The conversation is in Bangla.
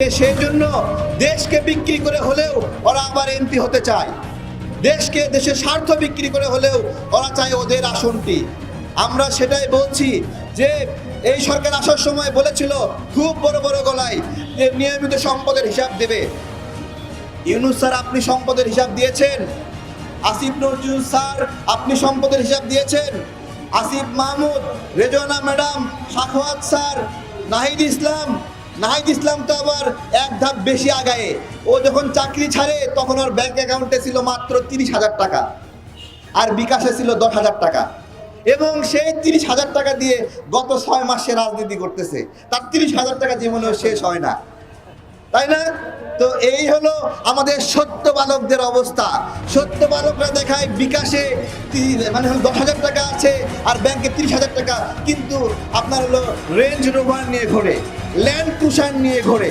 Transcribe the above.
সেই জন্য দেশকে বিক্রি করে হলেও ওরা আবার এমপি হতে চায়। দেশকে, দেশের স্বার্থ বিক্রি করে হলেও ওরা চায় ওদের আসনটি। আমরা সেটাই বলছি যে এই সরকার আসার সময় বলেছিল খুব বড় বড় গলায় যে নিয়মিত সম্পদের হিসাব দেবে। ইউনুস স্যার, আপনি সম্পদের হিসাব দিয়েছেন। আসিফ নজরুল স্যার, আপনি সম্পদের হিসাব দিয়েছেন। আসিফ মাহমুদ, রেজওয়ানা ম্যাডাম সাখওয়াত স্যার, নাহিদ ইসলাম নাহিদ ইসলাম তো আবার এক ধাপ বেশি আগায়ে। ও যখন চাকরি ছাড়ে, তখন ওর ব্যাংক অ্যাকাউন্টে ছিল মাত্র তিরিশ হাজার টাকা। আর বিকাশে ছিল দশ হাজার টাকা। এবং সেই তিরিশ হাজার টাকা দিয়ে গত ছয় মাসে রাজনীতি করতেছে। তার তিরিশ হাজার টাকা জীবনেও শেষ হয় না। তাই না? তো এই হলো আমাদের সত্য বালকদের অবস্থা। সত্য বালকরা দেখায় বিকাশে মানে হলো দশ হাজার টাকা আছে আর ব্যাংকে তিরিশ হাজার টাকা, কিন্তু আপনার হলো রেঞ্জ রোভার নিয়ে ঘোরে। ল্যান্ড ক্রুশার নিয়ে ঘোরে।